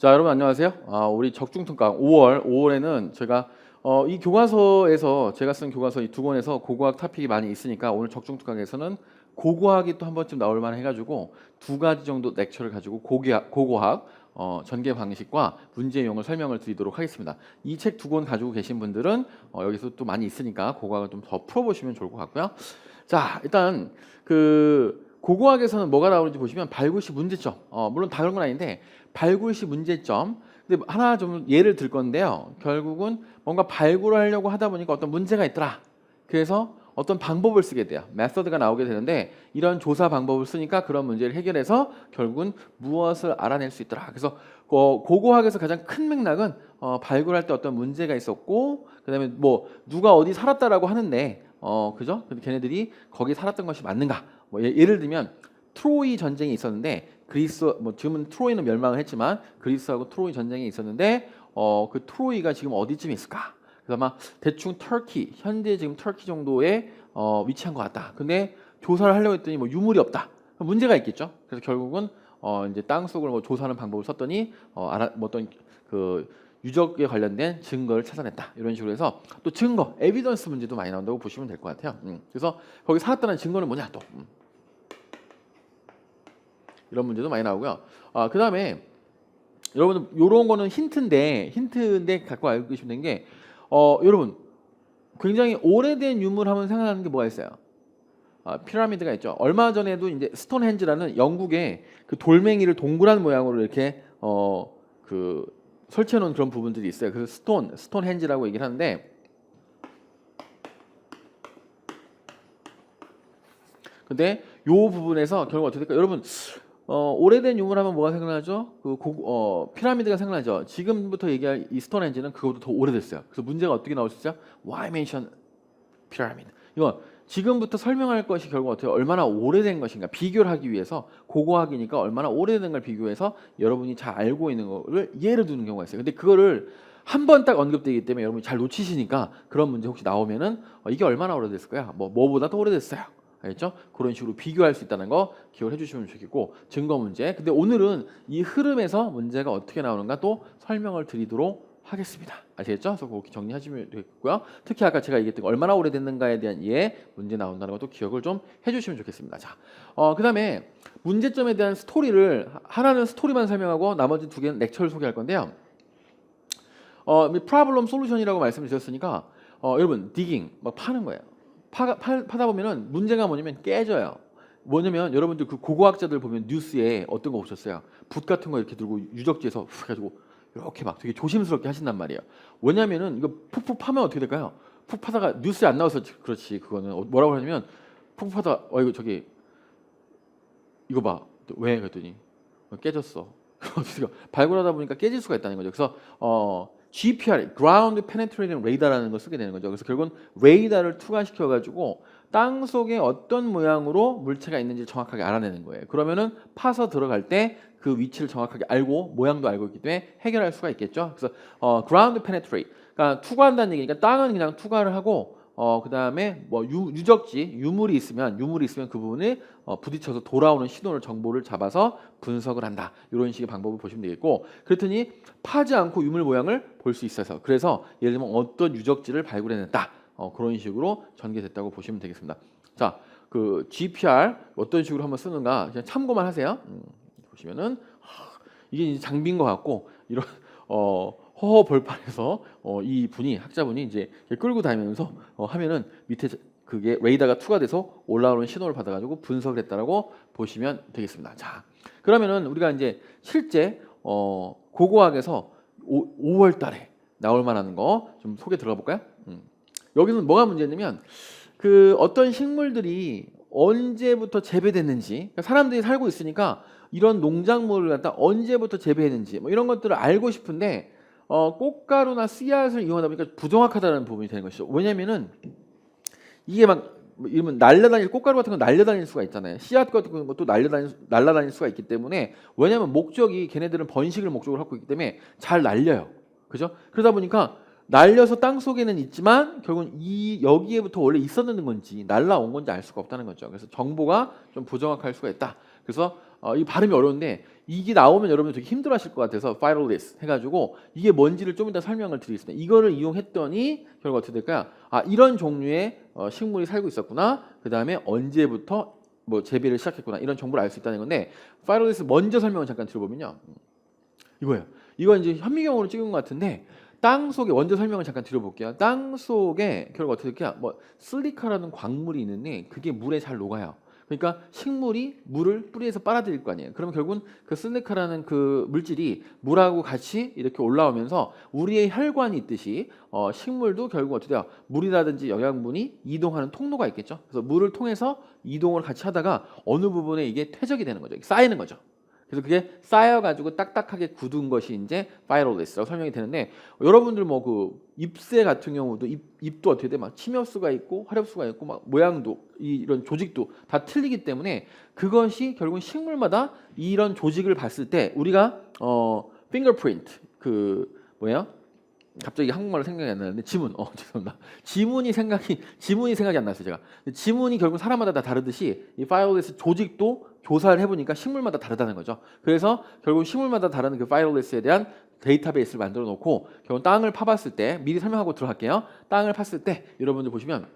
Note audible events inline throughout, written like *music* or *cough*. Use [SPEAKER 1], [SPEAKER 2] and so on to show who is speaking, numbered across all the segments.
[SPEAKER 1] 자, 여러분 안녕하세요. 아, 우리 적중특강 5월 5월에는 제가 어, 이 교과서에서 제가 쓴 교과서 이 두 권에서 고고학 토픽이 많이 있으니까 오늘 적중특강에서는 고고학이 또 한 번쯤 나올 만해 가지고 두 가지 정도 렉처를 가지고 고고학, 고고학 어, 전개 방식과 문제 용을 설명을 드리도록 하겠습니다. 이 책 두 권 가지고 계신 분들은 어, 여기서 또 많이 있으니까 고고학을 좀 더 풀어보시면 좋을 것 같고요. 자, 일단 그 고고학에서는 뭐가 나오는지 보시면 발굴시 문제점. 어, 물론 다 그런 건 아닌데 발굴 시 문제점. 근데 하나 좀 예를 들 건데요. 결국은 뭔가 발굴을 하려고 하다 보니까 어떤 문제가 있더라. 그래서 어떤 방법을 쓰게 돼요. 메서드가 나오게 되는데 이런 조사 방법을 쓰니까 그런 문제를 해결해서 결국은 무엇을 알아낼 수 있더라. 그래서 어, 고고학에서 가장 큰 맥락은 어, 발굴할 때 어떤 문제가 있었고 그다음에 뭐 누가 어디 살았다라고 하는데 어 그죠? 근데 걔네들이 거기 살았던 것이 맞는가? 뭐 예, 예를 들면 트로이 전쟁이 있었는데 그리스 뭐 지금은 트로이는 멸망을 했지만 그리스하고 트로이 전쟁이 있었는데 어 그 트로이가 지금 어디쯤 있을까? 그래서 아마 대충 터키 현재 지금 터키 정도에 어 위치한 것 같다. 근데 조사를 하려고 했더니 뭐 유물이 없다. 문제가 있겠죠. 그래서 결국은 어 이제 땅 속을 뭐 조사하는 방법을 썼더니 어 알아 뭐 어떤 그 유적에 관련된 증거를 찾아냈다 이런 식으로 해서 또 증거 에비던스 문제도 많이 나온다고 보시면 될 것 같아요. 음. 그래서 거기 살았다는 증거는 뭐냐 또 음. 이런 문제도 많이 나오고요. 아 그 다음에 여러분 요런 거는 힌트인데 힌트인데 갖고 알고 계시면 되는 게 어, 여러분 굉장히 오래된 유물 하면 생각나는 게 뭐가 있어요? 아, 피라미드가 있죠. 얼마 전에도 이제 스톤헨지라는 영국의 그 돌멩이를 동그란 모양으로 이렇게 어 그 설치해 놓은 그런 부분들이 있어요. 그래서 스톤 스톤헨지라고 얘기를 하는데 근데 요 부분에서 결국 어떻게 될까? 여러분 어, 오래된 유물하면 뭐가 생각나죠? 그 고, 어, 피라미드가 생각나죠. 지금부터 얘기할 이 스톤헨지는 그거보다 더 오래됐어요. 그래서 문제가 어떻게 나올 수 있죠? Why mention 피라미드? 이거 지금부터 설명할 것이 결국 어떻게 얼마나 오래된 것인가 비교를 하기 위해서 고고학이니까 얼마나 오래된 걸 비교해서 여러분이 잘 알고 있는 거를 예를 두는 경우가 있어요. 근데 그거를 한 번 딱 언급되기 때문에 여러분이 잘 놓치시니까 그런 문제 혹시 나오면은 어, 이게 얼마나 오래됐을 거야? 뭐 뭐보다 더 오래됐어요. 알겠죠? 그런 식으로 비교할 수 있다는 거 기억을 해주시면 좋겠고 증거 문제. 근데 오늘은 이 흐름에서 문제가 어떻게 나오는가 또 설명을 드리도록 하겠습니다. 아시겠죠? 그래서 그렇게 정리하시면 되겠고요. 특히 아까 제가 얘기했던 거 얼마나 오래됐는가에 대한 예 문제 나온다는 것도 기억을 좀 해주시면 좋겠습니다. 자, 어, 그 다음에 문제점에 대한 스토리를 하나는 스토리만 설명하고 나머지 두 개는 렉처를 소개할 건데요. 어, 프로블럼 솔루션이라고 말씀을 드렸으니까 어, 여러분 디깅 막 파는 거예요. 파, 파, 파다 보면은 문제가 뭐냐면 깨져요. 뭐냐면 여러분들 그 고고학자들 보면 뉴스에 어떤 거 보셨어요? 붓 같은 거 이렇게 들고 유적지에서 훅 가지고 이렇게 막 되게 조심스럽게 하신단 말이에요. 왜냐면은 이거 푹푹 파면 어떻게 될까요? 푹 파다가 뉴스에 안 나와서 그렇지 그거는 어, 뭐라고 하냐면 푹푹 파다 어 이거 저기 이거 봐. 왜 그랬더니 어, 깨졌어. *laughs* 발굴하다 보니까 깨질 수가 있다는 거죠. 그래서 어 GPR, Ground Penetrating Radar라는 걸 쓰게 되는 거죠. 그래서 결국은 레이더를 투과시켜 가지고 땅 속에 어떤 모양으로 물체가 있는지 정확하게 알아내는 거예요. 그러면은 파서 들어갈 때 그 위치를 정확하게 알고 모양도 알고 있기 때문에 해결할 수가 있겠죠. 그래서 어, Ground Penetrate, 그러니까 투과한다는 얘기니까 땅은 그냥 투과를 하고 어 그 다음에 뭐 유, 유적지 유물이 있으면 유물이 있으면 그 부분을 어, 부딪혀서 돌아오는 신호를 정보를 잡아서 분석을 한다 이런 식의 방법을 보시면 되겠고 그랬더니 파지 않고 유물 모양을 볼 수 있어서 그래서 예를 들면 어떤 유적지를 발굴해냈다 어, 그런 식으로 전개됐다고 보시면 되겠습니다. 자, 그 GPR 어떤 식으로 한번 쓰는가 그냥 참고만 하세요. 음, 보시면은 하, 이게 이제 장비인 것 같고 이런 어. 허허 벌판에서 어, 이 분이 학자분이 이제 끌고 다니면서 어, 하면은 밑에 그게 레이더가 투과돼서 올라오는 신호를 받아가지고 분석을 했다라고 보시면 되겠습니다. 자, 그러면은 우리가 이제 실제 어, 고고학에서 오, 5월달에 나올 만한 거 좀 소개 들어가 볼까요? 음. 여기는 뭐가 문제냐면 그 어떤 식물들이 언제부터 재배됐는지 그러니까 사람들이 살고 있으니까 이런 농작물을 갖다 언제부터 재배했는지 뭐 이런 것들을 알고 싶은데 어, 꽃가루나 씨앗을 이용하다 보니까 부정확하다는 부분이 되는 것이죠. 왜냐면은 이게 막 이러면 날려다닐 꽃가루 같은 건 날려다닐 수가 있잖아요. 씨앗 같은 것도 날려다닐 날라다닐 수가 있기 때문에 왜냐하면 목적이 걔네들은 번식을 목적으로 갖고 있기 때문에 잘 날려요. 그죠? 그러다 보니까 날려서 땅 속에는 있지만 결국은 이 여기에부터 원래 있었는 건지 날라온 건지 알 수가 없다는 거죠. 그래서 정보가 좀 부정확할 수가 있다. 그래서 어, 이 발음이 어려운데 이게 나오면 여러분들 되게 힘들어하실 것 같아서 phytoliths 해가지고 이게 뭔지를 좀 이따 설명을 드리겠습니다. 이거를 이용했더니 결과 어떻게 될까요? 아 이런 종류의 어, 식물이 살고 있었구나. 그 다음에 언제부터 뭐 재배를 시작했구나 이런 정보를 알 수 있다는 건데 phytoliths 먼저 설명을 잠깐 들어보면요. 이거예요. 이거 이제 현미경으로 찍은 것 같은데 땅 속에 먼저 설명을 잠깐 드려볼게요. 땅 속에 결국 어떻게 될까요? 뭐 실리카라는 광물이 있는데 그게 물에 잘 녹아요. 그러니까 식물이 물을 뿌리에서 빨아들일 거 아니에요. 그러면 결국은 그 실리카라는 그 물질이 물하고 같이 이렇게 올라오면서 우리의 혈관이 있듯이 어, 식물도 결국 어떻게 돼요? 물이라든지 영양분이 이동하는 통로가 있겠죠. 그래서 물을 통해서 이동을 같이 하다가 어느 부분에 이게 퇴적이 되는 거죠. 쌓이는 거죠. 그래서 그게 쌓여가지고 딱딱하게 굳은 것이 이제 파이롤리스라고 설명이 되는데 여러분들 뭐 그 잎새 같은 경우도 잎, 잎도 어떻게 돼? 막 침엽수가 있고 화렵수가 있고 막 모양도 이, 이런 조직도 다 틀리기 때문에 그것이 결국은 식물마다 이런 조직을 봤을 때 우리가 어 핑거프린트 그 뭐예요? 갑자기 한국말로 생각이 안 나는데 지문. 어 *laughs* 죄송합니다. 지문이 생각이 지문이 생각이 안 났어요 제가. 지문이 결국 사람마다 다 다르듯이 이 파이올리스 조직도 조사를 해보니까 식물마다 다르다는 거죠. 그래서 결국 식물마다 다른 그 파이올리스에 대한 데이터베이스를 만들어 놓고 결국 땅을 파봤을 때 미리 설명하고 들어갈게요. 땅을 팠을 때 여러분들 보시면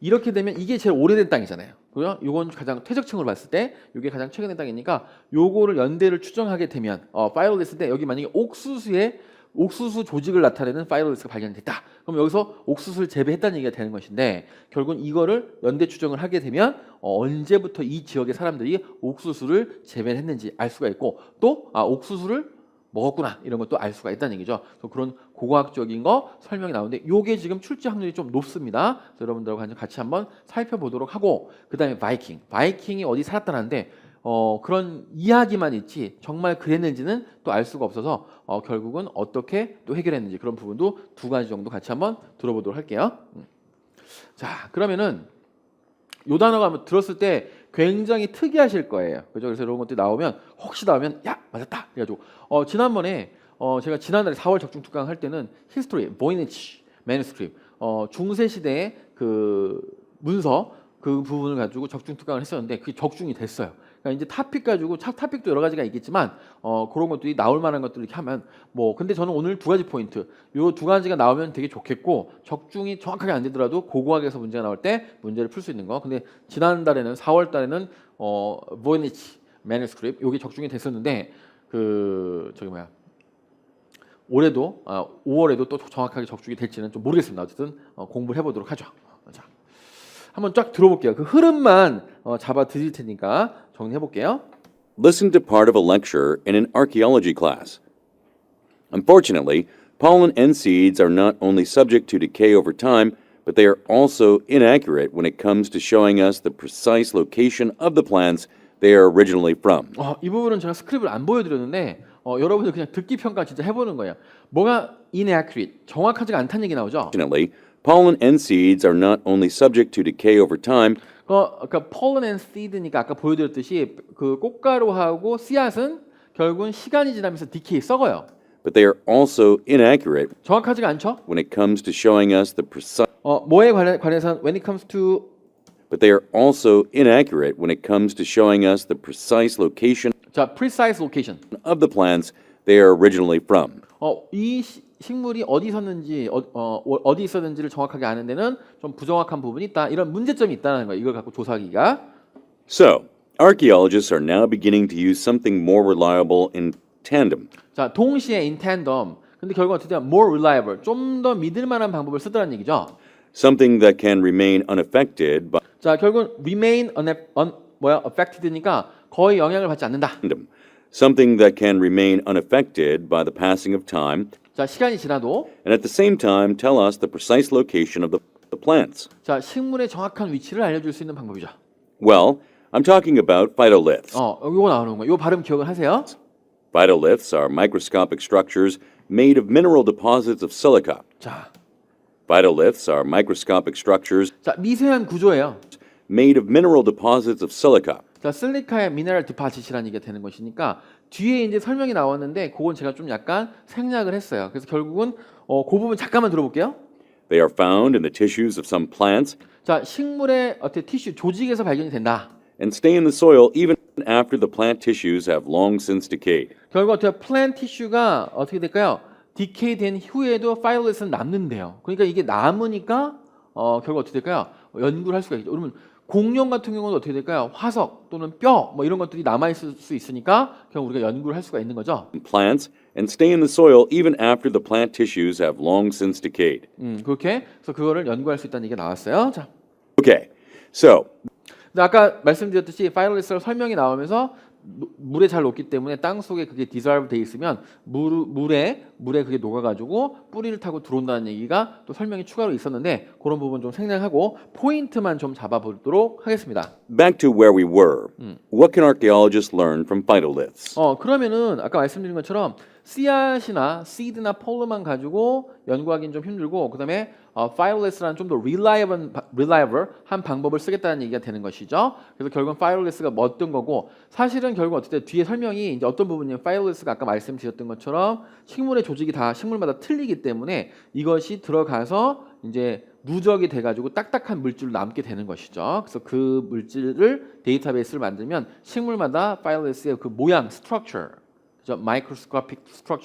[SPEAKER 1] 이렇게 되면 이게 제일 오래된 땅이잖아요. 그죠? 요건 가장 퇴적층으로 봤을 때 이게 가장 최근의 땅이니까 요거를 연대를 추정하게 되면 어 파이럴리스 때 여기 만약에 옥수수에 옥수수 조직을 나타내는 파이럴리스가 발견됐다. 그럼 여기서 옥수수를 재배했다는 얘기가 되는 것인데 결국은 이거를 연대 추정을 하게 되면 어, 언제부터 이 지역의 사람들이 옥수수를 재배했는지 알 수가 있고 또 아, 옥수수를 먹었구나 이런 것도 알 수가 있다는 얘기죠. 그래서 그런 고고학적인 거 설명이 나오는데 요게 지금 출제 확률이 좀 높습니다. 여러분들하고 같이 한번 살펴보도록 하고 그다음에 바이킹. 바이킹이 어디 살았다는데 어, 그런 이야기만 있지 정말 그랬는지는 또 알 수가 없어서 어, 결국은 어떻게 또 해결했는지 그런 부분도 두 가지 정도 같이 한번 들어보도록 할게요. 음. 자 그러면은 요 단어가 들었을 때 굉장히 특이하실 거예요. 그죠? 그래서 이런 것들이 나오면 혹시 나오면 야 맞았다. 그래가지고 어, 지난번에 어, 제가 지난달에 4월 적중 특강 할 때는 히스토리, 보이니치, 매니스크립 어, 중세 시대의 그 문서 그 부분을 가지고 적중 특강을 했었는데 그게 적중이 됐어요. 그러니까 이제 타픽 가지고 차 타픽도 여러 가지가 있겠지만 어, 그런 것들이 나올 만한 것들 이렇게 하면 뭐 근데 저는 오늘 두 가지 포인트 요 두 가지가 나오면 되게 좋겠고 적중이 정확하게 안 되더라도 고고학에서 문제가 나올 때 문제를 풀 수 있는 거 근데 지난달에는 4월 달에는 어 보이니치 매니스크립 요게 적중이 됐었는데 그 저기 뭐야 올해도 아, 5월에도 또 정확하게 적중이 될지는 좀 모르겠습니다. 어쨌든 어, 공부를 해보도록 하죠. 자, 한번 쫙 들어볼게요. 그 흐름만 어, 잡아 드릴 테니까 정리해 볼게요.
[SPEAKER 2] Listen to part of a lecture in an archaeology class. Unfortunately, pollen and seeds are not only subject to decay over time, but they are also inaccurate when it comes to showing us the precise location of the plants they are originally from.
[SPEAKER 1] 어, 이 부분은 제가 스크립을 안 보여드렸는데 어, 여러분들 그냥 듣기 평가 진짜 해보는 거예요. 뭐가 inaccurate, 정확하지가 않다는 얘기 나오죠.
[SPEAKER 2] Unfortunately, pollen and seeds are not only subject to decay over time,
[SPEAKER 1] 어, 그러니까 pollen and seed니까 아까 보여드렸듯이 그 꽃가루하고 씨앗은 결국은 시간이 지나면서 디케이 썩어요.
[SPEAKER 2] but they are also inaccurate
[SPEAKER 1] 정확하지가 않죠.
[SPEAKER 2] when it comes to showing us the precise
[SPEAKER 1] 어, 뭐에 관해, 관해서 when it comes to
[SPEAKER 2] but they are also inaccurate when it comes to showing us the precise location
[SPEAKER 1] 자 precise location.
[SPEAKER 2] of the plants they are originally from.
[SPEAKER 1] 어, 이 시- 식물이 어디 있었는지 어, 어, 어 디 있었는지를 정확하게 아는 데는 좀 부정확한 부분이 있다. 이런 문제점이 있다는 거예요. 이걸 갖고 조사하기가.
[SPEAKER 2] So, archaeologists are now beginning to use something more reliable in tandem.
[SPEAKER 1] 자, 동시에 in tandem. 근데 결국 어떻게 되면 more reliable. 좀 더 믿을 만한 방법을 쓰더라는 얘기죠.
[SPEAKER 2] Something that can remain unaffected by
[SPEAKER 1] 자, 결국은 remain un, un 뭐야? affected니까 거의 영향을 받지 않는다.
[SPEAKER 2] tandem. Something that can remain unaffected by the passing of time
[SPEAKER 1] 자, 시간이 지나도
[SPEAKER 2] and at the same time tell us the precise location of the, the plants.
[SPEAKER 1] 자, 식물의 정확한 위치를 알려 줄 수 있는 방법이죠.
[SPEAKER 2] Well, I'm talking about phytoliths.
[SPEAKER 1] 어, 요거 나오는 거예요. 요 발음 기억을 하세요.
[SPEAKER 2] Phytoliths are microscopic structures made of mineral deposits of silica.
[SPEAKER 1] 자,
[SPEAKER 2] Phytoliths are microscopic structures
[SPEAKER 1] 자, 미세한 구조예요.
[SPEAKER 2] Made of mineral deposits of silica.
[SPEAKER 1] 자, 실리카의 미네랄 디파짓이라는 얘기가 되는 것이니까 뒤에 이제 설명이 나왔는데 그건 제가 좀 약간 생략을 했어요. 그래서 결국은 어, 그 부분 잠깐만 들어볼게요.
[SPEAKER 2] They are found in the tissues of some plants
[SPEAKER 1] 자, 식물의 어떻게 티슈 조직에서 발견이 된다.
[SPEAKER 2] and stay in the soil even after the plant tissues have long since decayed.
[SPEAKER 1] 결국 어떻게 플랜 티슈가 어떻게 될까요? 디케이 된 후에도 파이올렛은 남는데요. 그러니까 이게 남으니까 어, 결국 어떻게 될까요? 연구를 할 수가 있죠. 그러면 공룡 같은 경우는 어떻게 될까요? 화석 또는 뼈 뭐 이런 것들이 남아 있을 수 있으니까 결국 우리가 연구를 할 수가 있는 거죠.
[SPEAKER 2] Plants and stay in the soil even after the plant tissues have long since decayed.
[SPEAKER 1] 음, 그렇게 그래서 그거를 연구할 수 있다는 얘기가 나왔어요. 자,
[SPEAKER 2] Okay, so
[SPEAKER 1] 근데 아까 말씀드렸듯이 파이올렛을 설명이 나오면서 노- 물에 잘 녹기 때문에 땅 속에 그게 디졸브 돼 있으면 물, 물에 물에 그게 녹아가지고 뿌리를 타고 들어온다는 얘기가 또 설명이 추가로 있었는데 그런 부분 좀 생략하고 포인트만 좀 잡아보도록 하겠습니다.
[SPEAKER 2] back to where we were. What can archaeologists learn from phytoliths?
[SPEAKER 1] 어 그러면은 아까 말씀드린 것처럼 씨앗이나 씨드나 폴르만 가지고 연구하기는 좀 힘들고 그다음에 어, 파이올레스라는 좀 더 reliable, reliable 한 방법을 쓰겠다는 얘기가 되는 것이죠. 그래서 결국은 파이올레스가 뭐 어떤 거고 사실은 결국 어떻게 뒤에 설명이 이제 어떤 부분이냐면 파이올레스가 아까 말씀드렸던 것처럼 식물의 조직이 다 식물마다 틀리기 때문에 이것이 들어가서 이제 누적이 돼가지고 딱딱한 물질로 남게 되는 것이죠. 그래서 그 물질을 데이터베이스를 만들면 식물마다 파이올레스의 그 모양, 스트럭처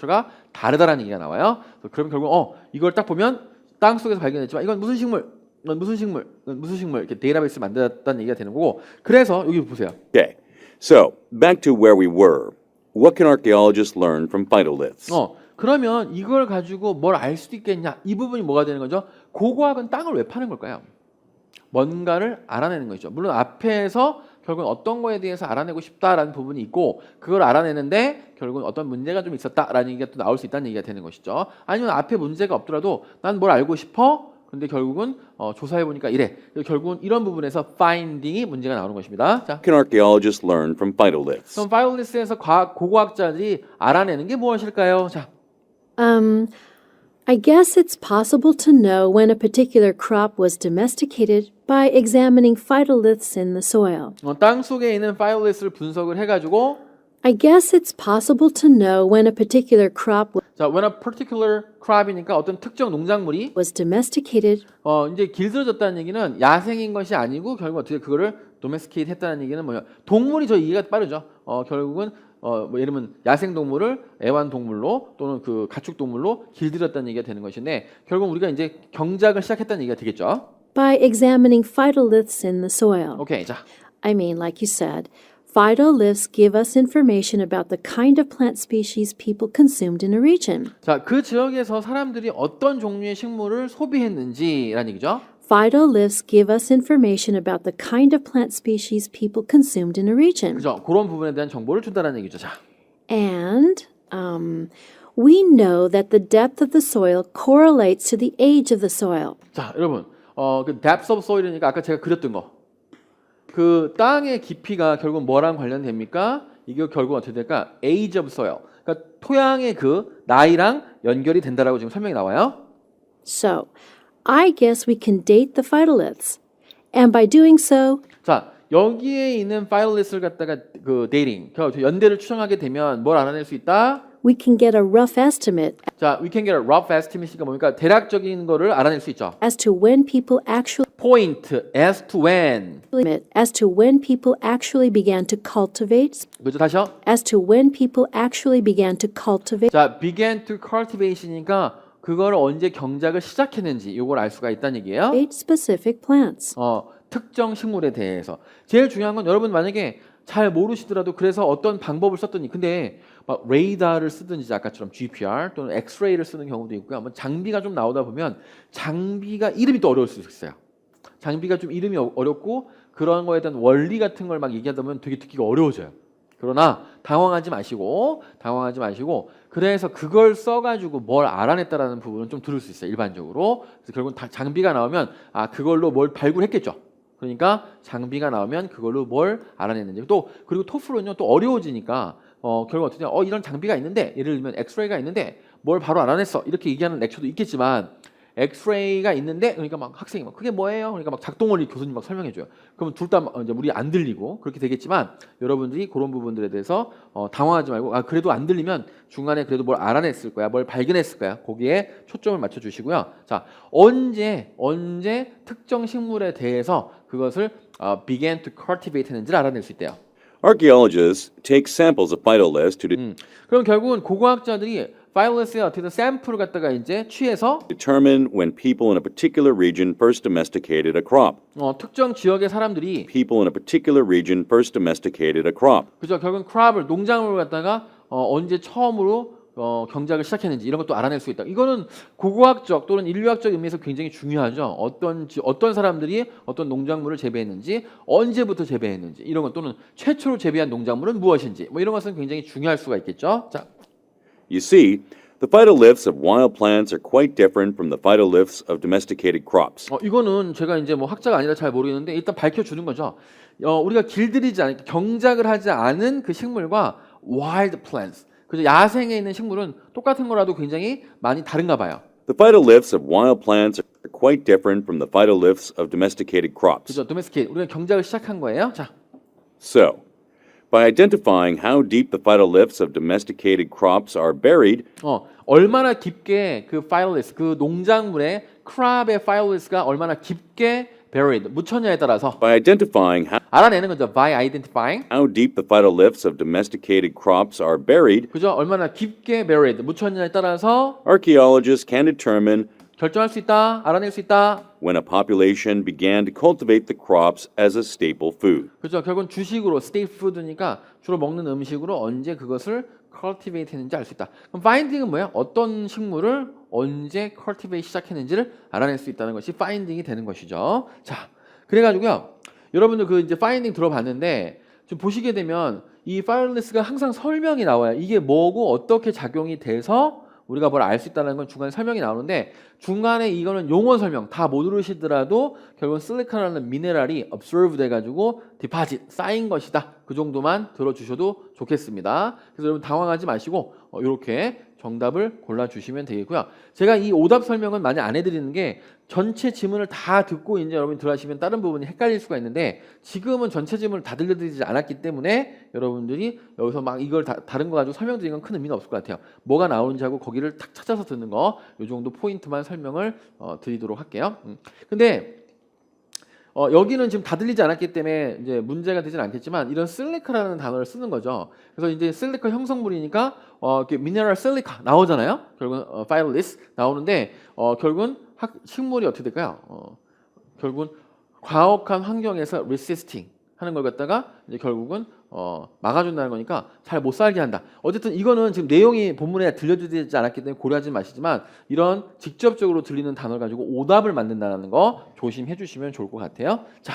[SPEAKER 1] 가 다르다라는 얘기가 나와요. 그러면 결국 어 이걸 딱 보면 땅 속에서 발견했지만 이건 무슨 식물, 이건 무슨 식물, 이건 무슨 식물 이렇게 데이터베이스 만들었다는 얘기가 되는 거고 그래서 여기 보세요.
[SPEAKER 2] Okay, so back to where we were. What can archaeologists learn from phytoliths?
[SPEAKER 1] 어 그러면 이걸 가지고 뭘 알 수도 있겠냐? 이 부분이 뭐가 되는 거죠? 고고학은 땅을 왜 파는 걸까요? 뭔가를 알아내는 거죠. 물론 앞에서 결국은 어떤 거에 대해서 알아내고 싶다라는 부분이 있고 그걸 알아내는데 결국은 어떤 문제가 좀 있었다라는 얘기가 또 나올 수 있다는 얘기가 되는 것이죠. 아니면 앞에 문제가 없더라도 난 뭘 알고 싶어? 근데 결국은 어, 조사해 보니까 이래. 결국은 이런 부분에서 finding이 문제가 나오는 것입니다. 자,
[SPEAKER 2] can archaeologists learn from phytoliths?
[SPEAKER 1] 그럼 파이올리스에서 과학 고고학자들이 알아내는 게 무엇일까요? 자,
[SPEAKER 3] Um, I guess it's possible to know when a particular crop was domesticated by examining phytoliths in the soil.
[SPEAKER 1] 어, 땅 속에 있는 파이올리스를 분석을 해가지고
[SPEAKER 3] I guess it's possible to know when a particular crop
[SPEAKER 1] 자, when a particular crop이니까 어떤 특정 농작물이
[SPEAKER 3] was domesticated
[SPEAKER 1] 어, 이제 길들여졌다는 얘기는 야생인 것이 아니고 결국 어떻게 그거를 domesticate 했다는 얘기는 뭐야? 동물이 저 이해가 빠르죠. 어, 결국은 어, 뭐 예를 들면 야생 동물을 애완 동물로 또는 그 가축 동물로 길들였다는 얘기가 되는 것인데 결국 우리가 이제 경작을 시작했다는 얘기가 되겠죠.
[SPEAKER 3] by examining phytoliths in the soil.
[SPEAKER 1] 오케이. 자.
[SPEAKER 3] I mean, like you said, phytoliths give us information about the kind of plant species people consumed in a region.
[SPEAKER 1] 자, 그 지역에서 사람들이 어떤 종류의 식물을 소비했는지라는 얘기죠.
[SPEAKER 3] Phytoliths give us information about the kind of plant species people consumed in a region.
[SPEAKER 1] 그죠? 그런 부분에 대한 정보를 준다는 얘기죠. 자.
[SPEAKER 3] And um, we know that the depth of the soil correlates to the age of the soil.
[SPEAKER 1] 자, 여러분, 어, 그 depth of soil이니까 아까 제가 그렸던 거. 그 땅의 깊이가 결국 뭐랑 관련됩니까? 이게 결국 어떻게 될까? age of soil. 그러니까 토양의 그 나이랑 연결이 된다라고 지금 설명이 나와요.
[SPEAKER 3] So, I guess we can date the phytoliths. And by doing so,
[SPEAKER 1] 자, 여기에 있는 파일리스를 갖다가 그 dating, 그 연대를 추정하게 되면 뭘 알아낼 수 있다?
[SPEAKER 3] we can get a rough estimate
[SPEAKER 1] 자, we can get a rough estimate가 뭡니까? 대략적인 거를 알아낼 수 있죠.
[SPEAKER 3] as to when people actually
[SPEAKER 1] point as to when.
[SPEAKER 3] as to when people actually began to cultivate
[SPEAKER 1] 그죠? 다시요.
[SPEAKER 3] as to when people actually began to cultivate
[SPEAKER 1] 자, began to cultivation이니까 그걸 언제 경작을 시작했는지 이걸 알 수가 있다는 얘기예요.
[SPEAKER 3] specific plants.
[SPEAKER 1] 어, 특정 식물에 대해서. 제일 중요한 건 여러분 만약에 잘 모르시더라도 그래서 어떤 방법을 썼더니 근데 막 레이더를 쓰든지 아까처럼 GPR 또는 엑스레이를 쓰는 경우도 있고요. 뭐 장비가 좀 나오다 보면 장비가 이름이 또 어려울 수 있어요. 장비가 좀 이름이 어- 어렵고 그런 거에 대한 원리 같은 걸 막 얘기하다 보면 되게 듣기가 어려워져요. 그러나 당황하지 마시고 당황하지 마시고 그래서 그걸 써가지고 뭘 알아냈다라는 부분은 좀 들을 수 있어요 일반적으로. 그래서 결국은 다 장비가 나오면 아 그걸로 뭘 발굴했겠죠. 그러니까 장비가 나오면 그걸로 뭘 알아냈는지. 또 그리고 토플은요 또 어려워지니까 어 결국 어떻게 어 이런 장비가 있는데 예를 들면 엑스레이가 있는데 뭘 바로 알아냈어. 이렇게 얘기하는 렉처도 있겠지만 엑스레이가 있는데 그러니까 막 학생이 막 그게 뭐예요? 그러니까 막 작동 원리 교수님 막 설명해 줘요. 그러면 둘 다 이제 우리 안 들리고 그렇게 되겠지만 여러분들이 그런 부분들에 대해서 어, 당황하지 말고 아 그래도 안 들리면 중간에 그래도 뭘 알아냈을 거야, 뭘 발견했을 거야. 거기에 초점을 맞춰 주시고요. 자 언제 언제 특정 식물에 대해서 그것을 어, began to cultivate 했는지를 알아낼 수 있대요.
[SPEAKER 2] Archaeologists take samples of phytoliths to
[SPEAKER 1] 음. 그럼 결국은 고고학자들이 파일러스의 어떻게든 샘플을 갖다가 이제 취해서
[SPEAKER 2] determine when people in a particular region first domesticated a crop.
[SPEAKER 1] 어, 특정 지역의 사람들이
[SPEAKER 2] People in a particular region first domesticated a crop.
[SPEAKER 1] 그죠 결국은 크랍을 농작물을 갖다가 어, 언제 처음으로 어, 경작을 시작했는지 이런 것도 알아낼 수 있다. 이거는 고고학적 또는 인류학적 의미에서 굉장히 중요하죠. 어떤 지- 어떤 사람들이 어떤 농작물을 재배했는지 언제부터 재배했는지 이런 것 또는 최초로 재배한 농작물은 무엇인지 뭐 이런 것은 굉장히 중요할 수가 있겠죠. 자,
[SPEAKER 2] You see, the phytoliths of wild plants are quite different from the phytoliths of domesticated crops.
[SPEAKER 1] 어, 이거는 제가 이제 뭐 학자가 아니라 잘 모르겠는데 일단 밝혀주는 거죠. 어, 우리가 길들이지 않, 경작을 하지 않은 그 식물과 wild plants, 그죠? 야생에 있는 식물은 똑같은 거라도 굉장히 많이 다른가 봐요.
[SPEAKER 2] The phytoliths of wild plants are quite different from the phytoliths of domesticated crops.
[SPEAKER 1] 그죠? domesticate. 우리가 경작을 시작한 거예요. 자,
[SPEAKER 2] So, by identifying how deep the phytoliths of domesticated crops are buried,
[SPEAKER 1] 어, 얼마나 깊게 그 phytoliths, 그 농작물의 crab의 phytoliths가 얼마나 깊게 buried, 묻혔냐에 따라서
[SPEAKER 2] by identifying how,
[SPEAKER 1] 알아내는 거죠. by identifying.
[SPEAKER 2] how deep the phytoliths of domesticated crops are buried,
[SPEAKER 1] 그죠? 얼마나 깊게 buried, 묻혔냐에 따라서
[SPEAKER 2] archaeologists can determine
[SPEAKER 1] 결정할 수 있다, 알아낼 수 있다.
[SPEAKER 2] when a population began to cultivate the crops as a staple food.
[SPEAKER 1] 그렇죠. 결국은 주식으로 state food니까 주로 먹는 음식으로 언제 그것을 cultivate 했는지 알 수 있다. 그럼 finding은 뭐야? 어떤 식물을 언제 cultivate 시작했는지를 알아낼 수 있다는 것이 finding이 되는 것이죠. 자, 그래가지고요. 여러분들 그 이제 finding 들어봤는데 좀 보시게 되면 이 firelis가 항상 설명이 나와요. 이게 뭐고 어떻게 작용이 돼서 우리가 뭘 알 수 있다는 건 중간에 설명이 나오는데 중간에 이거는 용어 설명 다못 들으시더라도 결국은 실리카라는 미네랄이 observe 돼가지고 디파짓 쌓인 것이다 그 정도만 들어주셔도 좋겠습니다. 그래서 여러분 당황하지 마시고 어, 이렇게 정답을 골라주시면 되겠고요. 제가 이 오답 설명은 많이 안 해드리는 게 전체 지문을 다 듣고 이제 여러분 들어가시면 다른 부분이 헷갈릴 수가 있는데 지금은 전체 지문을 다 들려드리지 않았기 때문에 여러분들이 여기서 막 이걸 다, 다른 거 가지고 설명드리는 건 큰 의미는 없을 것 같아요. 뭐가 나오는지 하고 거기를 탁 찾아서 듣는 거이 정도 포인트만 설명을 어, 드리도록 할게요. 음. 근데 어, 여기는 지금 다 들리지 않았기 때문에 이제 문제가 되진 않겠지만 이런 실리카라는 단어를 쓰는 거죠. 그래서 이제 실리카 형성물이니까 어, 미네랄 실리카 나오잖아요. 결국은 어, 파일리스 나오는데 어, 결국은 학, 식물이 어떻게 될까요? 어, 결국은 과학한 환경에서 resisting 하는 걸 갖다가 이제 결국은 어, 막아준다는 거니까 잘 못 살게 한다. 어쨌든 이거는 지금 내용이 본문에 들려주지 않았기 때문에 고려하지 마시지만 이런 직접적으로 들리는 단어를 가지고 오답을 만든다는 거 조심해 주시면 좋을 것 같아요. 자,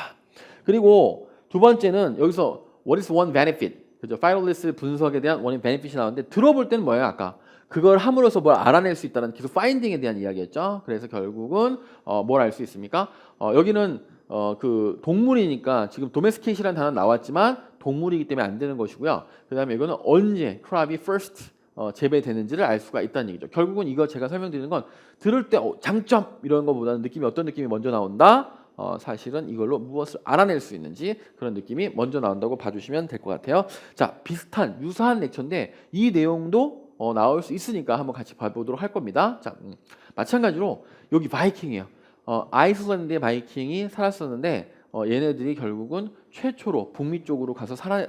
[SPEAKER 1] 그리고 두 번째는 여기서 what is one benefit? 그죠? 파일리스 분석에 대한 원인 베네핏이 나오는데 들어볼 때는 뭐예요? 아까 그걸 함으로써 뭘 알아낼 수 있다는 기술 파인딩에 대한 이야기였죠. 그래서 결국은 어, 뭘 알 수 있습니까? 어, 여기는 어, 그 동물이니까 지금 도메스케이시라는 단어 나왔지만 동물이기 때문에 안 되는 것이고요. 그다음에 이거는 언제 크랍이 first 어, 재배되는지를 알 수가 있다는 얘기죠. 결국은 이거 제가 설명드리는 건 들을 때 어, 장점 이런 거보다는 느낌이 어떤 느낌이 먼저 나온다. 어, 사실은 이걸로 무엇을 알아낼 수 있는지 그런 느낌이 먼저 나온다고 봐주시면 될 것 같아요. 자, 비슷한 유사한 렉처인데 이 내용도 어, 나올 수 있으니까 한번 같이 봐보도록 할 겁니다. 자, 음, 마찬가지로 여기 바이킹이에요. 어, 아이슬란드의 바이킹이 살았었는데 어, 얘네들이 결국은 최초로 북미 쪽으로 가서 살아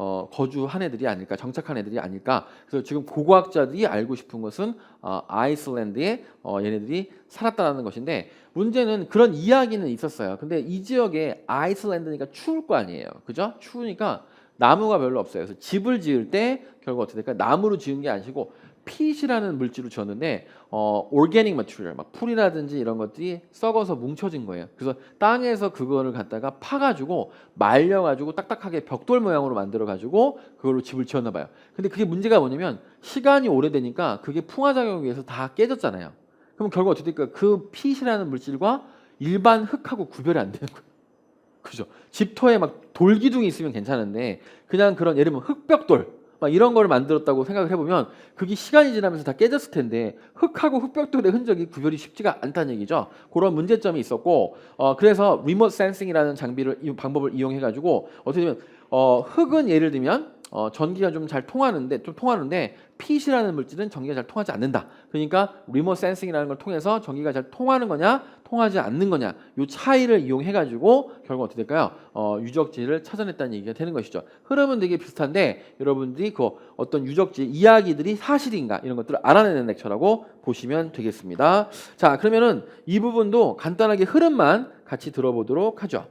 [SPEAKER 1] 어, 거주한 애들이 아닐까 정착한 애들이 아닐까. 그래서 지금 고고학자들이 알고 싶은 것은 어, 아이슬란드에 어, 얘네들이 살았다라는 것인데 문제는 그런 이야기는 있었어요. 근데 이 지역에 아이슬란드니까 추울 거 아니에요. 그죠? 추우니까 나무가 별로 없어요 그래서 집을 지을 때 결국 어떻게 될까 나무로 지은 게 아니고 핏이라는 물질로 지었는데 어 organic material 막 풀이라든지 이런 것들이 썩어서 뭉쳐진 거예요. 그래서 땅에서 그거를 갖다가 파 가지고 말려 가지고 딱딱하게 벽돌 모양으로 만들어 가지고 그걸로 집을 지었나 봐요. 근데 그게 문제가 뭐냐면 시간이 오래되니까 그게 풍화 작용에 의해서 다 깨졌잖아요. 그럼 결국 어떻게 될까? 그 핏이라는 물질과 일반 흙하고 구별이 안 되는 거예요. 그죠? 집터에 막 돌기둥이 있으면 괜찮은데 그냥 그런 예를 들면 흙벽돌 막 이런 거를 만들었다고 생각을 해보면 그게 시간이 지나면서 다 깨졌을 텐데 흙하고 흙벽돌의 흔적이 구별이 쉽지가 않다는 얘기죠. 그런 문제점이 있었고 어, 그래서 리모트 센싱이라는 장비를 이 방법을 이용해 가지고 어떻게 되면 어, 흙은 예를 들면 어, 전기가 좀 잘 통하는데 좀 통하는데 핏이라는 물질은 전기가 잘 통하지 않는다. 그러니까 리모트 센싱이라는 걸 통해서 전기가 잘 통하는 거냐, 통하지 않는 거냐, 요 차이를 이용해 가지고 결국 어떻게 될까요? 어, 유적지를 찾아냈다는 얘기가 되는 것이죠. 흐름은 되게 비슷한데 여러분들이 그 어떤 유적지 이야기들이 사실인가 이런 것들을 알아내는 렉처라고 보시면 되겠습니다. 자, 그러면은 이 부분도 간단하게 흐름만 같이 들어보도록 하죠.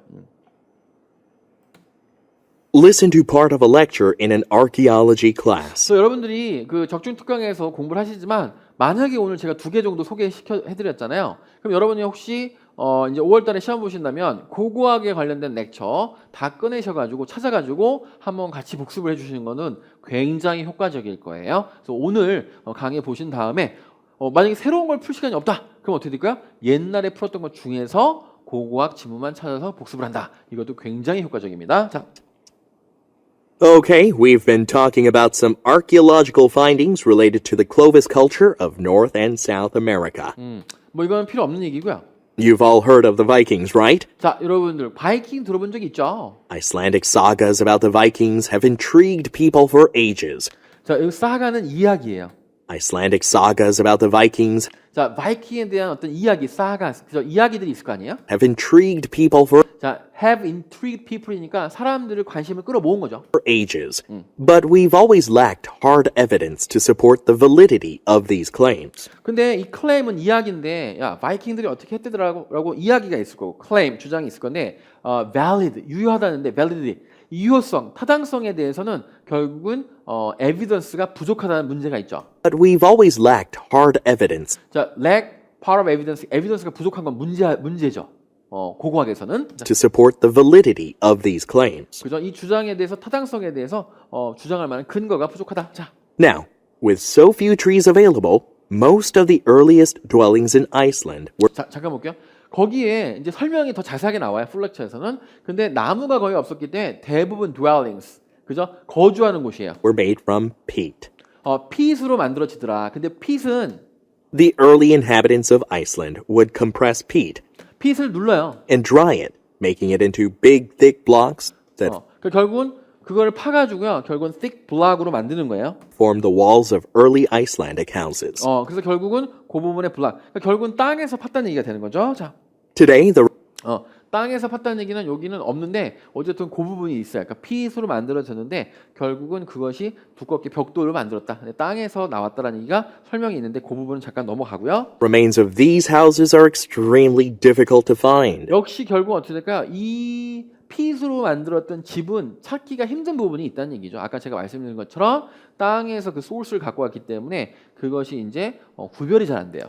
[SPEAKER 1] 음.
[SPEAKER 4] Listen to part of a lecture in an archaeology class.
[SPEAKER 1] 여러분들이 그 적중 특강에서 공부를 하시지만 만약에 오늘 제가 두 개 정도 소개시켜 해드렸잖아요. 그럼 여러분이 혹시 어 이제 5월달에 시험 보신다면 고고학에 관련된 렉처 다 꺼내셔가지고 찾아가지고 한번 같이 복습을 해주시는 거는 굉장히 효과적일 거예요. 그래서 오늘 어, 강의 보신 다음에 어 만약에 새로운 걸 풀 시간이 없다. 그럼 어떻게 될까요? 옛날에 풀었던 것 중에서 고고학 지문만 찾아서 복습을 한다. 이것도 굉장히 효과적입니다. 자.
[SPEAKER 4] Okay, we've been talking about some archaeological findings related to the Clovis culture of North and South America.
[SPEAKER 1] 음, 뭐 이건 필요 없는 얘기고요.
[SPEAKER 4] You've all heard of the Vikings, right?
[SPEAKER 1] 자, 여러분들 바이킹 들어본 적 있죠?
[SPEAKER 4] Icelandic sagas about the Vikings have intrigued people for ages.
[SPEAKER 1] 자, 여기 사가는 이야기예요.
[SPEAKER 4] Icelandic sagas about the Vikings
[SPEAKER 1] 자, 바이킹에 대한 어떤 이야기, 사가, 그죠? 이야기들이 있을 거 아니에요?
[SPEAKER 4] have intrigued people for
[SPEAKER 1] 자, have intrigued people이니까 사람들을 관심을 끌어모은 거죠.
[SPEAKER 4] ages. But we've always lacked hard evidence to support the validity of these claims.
[SPEAKER 1] 근데 이 클레임은 이야기인데, 야, 바이킹들이 어떻게 했더라고 라고 이야기가 있을 거고, 클레임, 주장이 있을 건데, 어, valid, 유효하다는데, validity, 이 유효성, 타당성에 대해서는 결국은 어, evidence가 부족하다는 문제가 있죠.
[SPEAKER 4] But we've always lacked hard evidence
[SPEAKER 1] 자, lack part of evidence, evidence가 부족한 건 문제 문제죠. 어, 고고학에서는 자,
[SPEAKER 4] to support the validity of these claims.
[SPEAKER 1] 그죠? 이 주장에 대해서 타당성에 대해서 어, 주장할 만한 근거가 부족하다. 자,
[SPEAKER 4] Now, with so few trees available, most of the earliest dwellings in Iceland were
[SPEAKER 1] 자 잠깐 볼게요. 거기에 이제 설명이 더 자세하게 나와요. 풀렉처에서는. 근데 나무가 거의 없었기 때문에 대부분 dwellings, 그죠? 거주하는 곳이에요.
[SPEAKER 4] were made from peat.
[SPEAKER 1] 어, 핏으로 만들어지더라. 근데 핏은
[SPEAKER 4] The early inhabitants of Iceland would compress peat
[SPEAKER 1] 핏을 눌러요.
[SPEAKER 4] and dry it, making it into big, thick blocks that
[SPEAKER 1] 어, 그 결국은 그걸 파가지고요. 결국은 thick block으로 만드는 거예요.
[SPEAKER 4] formed the walls of early Icelandic houses.
[SPEAKER 1] 어, 그래서 결국은 그 부분의 블락. 그러니까 결국은 땅에서 팠다는 얘기가 되는 거죠. 자,
[SPEAKER 4] Today, the
[SPEAKER 1] 어, 땅에서 팠다는 얘기는 여기는 없는데 어쨌든 그 부분이 있어요. 그러니까 핏으로 만들어졌는데 결국은 그것이 두껍게 벽돌로 만들었다. 땅에서 나왔다라는 얘기가 설명이 있는데 그 부분은 잠깐 넘어가고요.
[SPEAKER 4] remains of these houses are extremely difficult to find.
[SPEAKER 1] 역시 결국 어떻게 될까요? 이 핏으로 만들었던 집은 찾기가 힘든 부분이 있다는 얘기죠. 아까 제가 말씀드린 것처럼 땅에서 그 소스를 갖고 왔기 때문에 그것이 이제 어, 구별이 잘 안 돼요.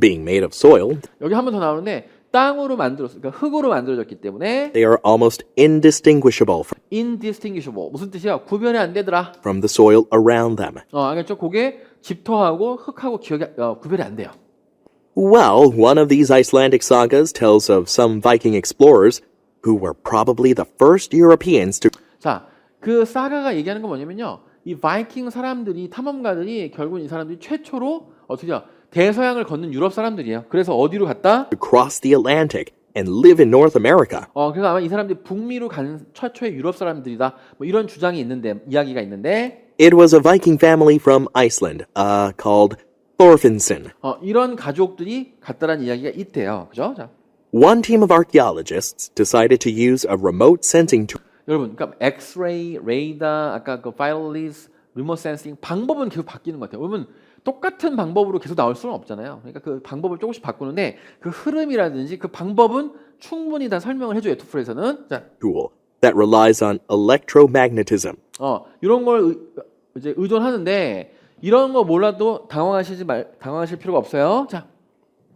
[SPEAKER 4] Being made of soil,
[SPEAKER 1] 여기 한 번 더 나오는데 땅으로 만들었, 그러니까 흙으로 만들어졌기 때문에
[SPEAKER 4] they are almost indistinguishable from,
[SPEAKER 1] indistinguishable 무슨 뜻이야? 구별이 안 되더라.
[SPEAKER 4] from the soil around them.
[SPEAKER 1] 어, 알겠죠? 그게 집터하고 흙하고 기억이 어, 구별이 안 돼요.
[SPEAKER 4] Well, one of these Icelandic sagas tells of some Viking explorers who were probably the first Europeans to
[SPEAKER 1] 자, 그 사가가 얘기하는 건 뭐냐면요. 이 바이킹 사람들이 탐험가들이 결국 이 사람들이 최초로 어떻게요? 대서양을 걷는 유럽 사람들이에요. 그래서 어디로 갔다?
[SPEAKER 4] cross the Atlantic and live in North America.
[SPEAKER 1] 어, 그래서 아마 이 사람들이 북미로 간 최초의 유럽 사람들이다. 뭐 이런 주장이 있는데 이야기가 있는데
[SPEAKER 4] It was a Viking family from Iceland, uh, called Thorfinnsson.
[SPEAKER 1] 어, 이런 가족들이 갔다라는 이야기가 있대요. 그죠? 자,
[SPEAKER 4] One team of archaeologists decided to use a remote sensing tool
[SPEAKER 1] 여러분, 그러니까 엑스레이, 레이더, 아까 그 파이럴리스, 리모 센싱 방법은 계속 바뀌는 것 같아요. 그러면 똑같은 방법으로 계속 나올 수는 없잖아요. 그러니까 그 방법을 조금씩 바꾸는데 그 흐름이라든지 그 방법은 충분히 다 설명을 해줘요. 투플에서는 자,
[SPEAKER 4] that relies on electromagnetism.
[SPEAKER 1] 어 이런 걸 의, 이제 의존하는데 이런 거 몰라도 당황하시지 말 당황하실 필요가 없어요. 자,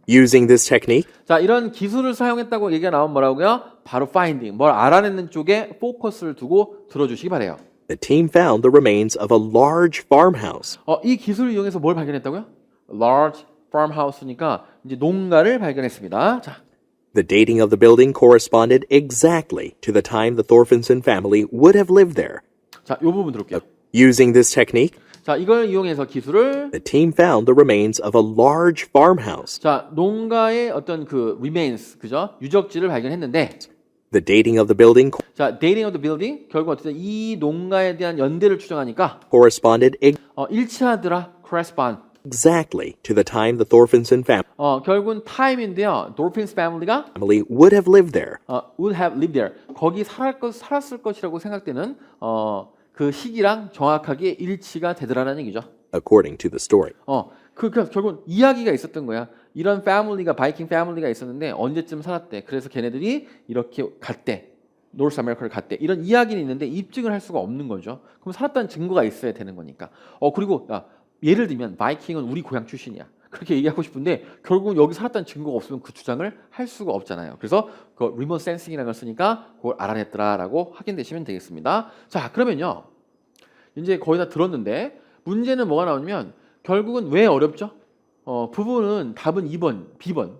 [SPEAKER 4] Using this technique,
[SPEAKER 1] 자 이런 기술을 사용했다고 얘기가 나온 뭐라고요? 바로 finding, 뭘 알아내는 쪽에 포커스를 두고 들어주시기 바래요.
[SPEAKER 4] the team found the remains of a large farmhouse.
[SPEAKER 1] 어, 이 기술을 이용해서 뭘 발견했다고요? Large farmhouse니까 이제 농가를 발견했습니다. 자,
[SPEAKER 4] The dating of the building corresponded exactly to the time the Thorfinnsson family would have lived there.
[SPEAKER 1] 자, 요 부분 들을게요.
[SPEAKER 4] Using this technique,
[SPEAKER 1] 자, 이걸 이용해서 기술을
[SPEAKER 4] the team found the remains of a large farmhouse.
[SPEAKER 1] 자, 농가의 어떤 그 remains, 그죠? 유적지를 발견했는데
[SPEAKER 4] The dating of the building
[SPEAKER 1] 자, dating of the building 결국 어쨌든 이 농가에 대한 연대를 추정하니까
[SPEAKER 4] corresponded
[SPEAKER 1] 어, 일치하더라. correspond.
[SPEAKER 4] exactly to the time the Thorfinson
[SPEAKER 1] 어, 결국은 time인데요. Dorfin's family가
[SPEAKER 4] family would have lived there.
[SPEAKER 1] 어, would have lived there. 거기 살았 것, 살았을 것이라고 생각되는 어, 그 시기랑 정확하게 일치가 되더라는 얘기죠.
[SPEAKER 4] according to the story.
[SPEAKER 1] 어, 그, 그 결국은 이야기가 있었던 거야. 이런 패밀리가 바이킹 패밀리가 있었는데 언제쯤 살았대. 그래서 걔네들이 이렇게 갔대. 노스 아메리카를 갔대. 이런 이야기는 있는데 입증을 할 수가 없는 거죠. 그럼 살았다는 증거가 있어야 되는 거니까. 어 그리고 야, 예를 들면 바이킹은 우리 고향 출신이야. 그렇게 얘기하고 싶은데 결국은 여기 살았다는 증거가 없으면 그 주장을 할 수가 없잖아요. 그래서 그 리모트 센싱이라는 걸 쓰니까 그걸 알아냈더라라고 확인되시면 되겠습니다. 자 그러면요. 이제 거의 다 들었는데 문제는 뭐가 나오냐면 결국은 왜 어렵죠? 어, 부분은 답은 2번, B번.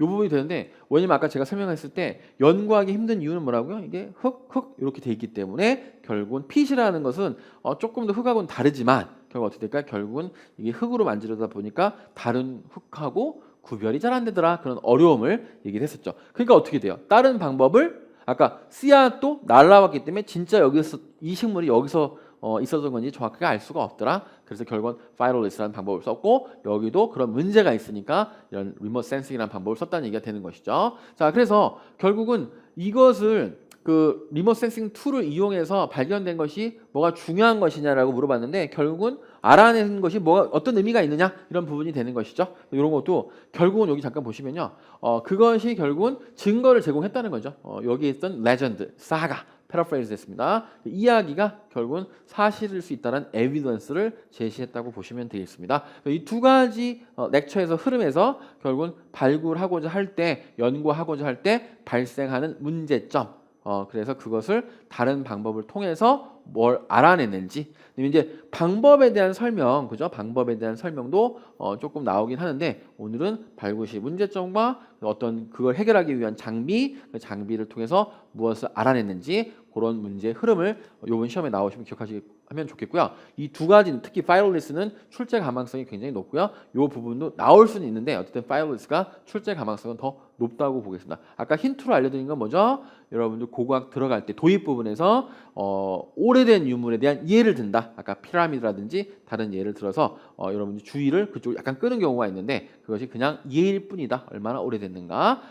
[SPEAKER 1] 자, 요 부분이 되는데 왜냐면 아까 제가 설명했을 때 연구하기 힘든 이유는 뭐라고요? 이게 흙, 흙 이렇게 돼 있기 때문에 결국은 핏이라는 것은 어, 조금 더 흙하고는 다르지만 결국 어떻게 될까? 결국은 이게 흙으로 만지려다 보니까 다른 흙하고 구별이 잘 안 되더라 그런 어려움을 얘기를 했었죠. 그러니까 어떻게 돼요? 다른 방법을 아까 씨앗도 날라왔기 때문에 진짜 여기서 이 식물이 여기서 어, 있었던 건지 정확하게 알 수가 없더라. 그래서 결국은 파이럴리스라는 방법을 썼고 여기도 그런 문제가 있으니까 이런 리모트 센싱이라는 방법을 썼다는 얘기가 되는 것이죠. 자, 그래서 결국은 이것을 그 리모트 센싱 툴을 이용해서 발견된 것이 뭐가 중요한 것이냐라고 물어봤는데 결국은 알아내는 것이 뭐가 어떤 의미가 있느냐 이런 부분이 되는 것이죠. 이런 것도 결국은 여기 잠깐 보시면요. 어, 그것이 결국은 증거를 제공했다는 거죠. 어, 여기 있던 레전드, 사가 패러프레이즈 됐습니다. 이야기가 결국은 사실일 수 있다는 에비던스를 제시했다고 보시면 되겠습니다. 이 두 가지 어, 렉처에서 흐름에서 결국은 발굴하고자 할 때, 연구하고자 할 때 발생하는 문제점. 어, 그래서 그것을 다른 방법을 통해서 뭘 알아내는지, 이제 방법에 대한 설명, 그죠? 방법에 대한 설명도 어, 조금 나오긴 하는데 오늘은 발굴 시 문제점과 어떤 그걸 해결하기 위한 장비, 그 장비를 통해서 무엇을 알아냈는지 그런 문제의 흐름을 이번 시험에 나오시면 기억하시면 좋겠고요. 이 두 가지는 특히 파이럴리스는 출제 가망성이 굉장히 높고요. 이 부분도 나올 수는 있는데 어쨌든 파이럴리스가 출제 가망성은 더 높다고 보겠습니다. 아까 힌트로 알려드린 건 뭐죠? 여러분들 고고학 들어갈 때 도입 부분에서 어, 오래된 유물에 대한 이해를 든다. 아까 피라미드라든지 다른 예를 들어서 어, 여러분들 주의를 그쪽 약간 끄는 경우가 있는데 그것이 그냥 이해일 뿐이다. 얼마나 오래됐는가.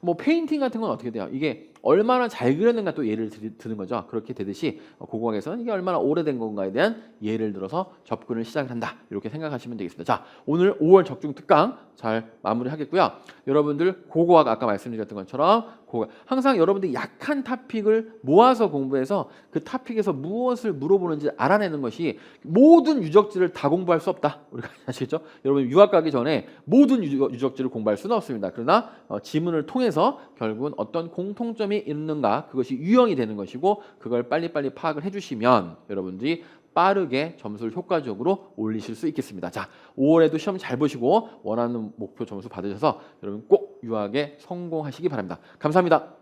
[SPEAKER 1] 뭐 페인팅 같은 건 어떻게 돼요? 이게 얼마나 잘 그렸는가 또 예를 드- 드는 거죠. 그렇게 되듯이 어, 고고학에서는 이게 얼마나 오래된 건가에 대한 예를 들어서 접근을 시작을 한다. 이렇게 생각하시면 되겠습니다. 자, 오늘 5월 적중 특강 잘 마무리하겠고요. 여러분들 고고학 아까 말씀드렸던 것처럼 고고학 항상 여러분들이 약한 토픽을 모아서 공부해서 그 토픽에서 무엇을 물어보는지 알아내는 것이 모든 유적지를 다 공부할 수 없다. 우리가 *laughs* 아시겠죠? 여러분 유학 가기 전에 모든 유- 유적지를 공부할 수는 없습니다. 그러나 어, 지문을 통해서 결국은 어떤 공통점이 있는가 그것이 유형이 되는 것이고 그걸 빨리빨리 파악을 해주시면 여러분들이 빠르게 점수를 효과적으로 올리실 수 있겠습니다. 자, 5월에도 시험 잘 보시고 원하는 목표 점수 받으셔서 여러분 꼭 유학에 성공하시기 바랍니다. 감사합니다.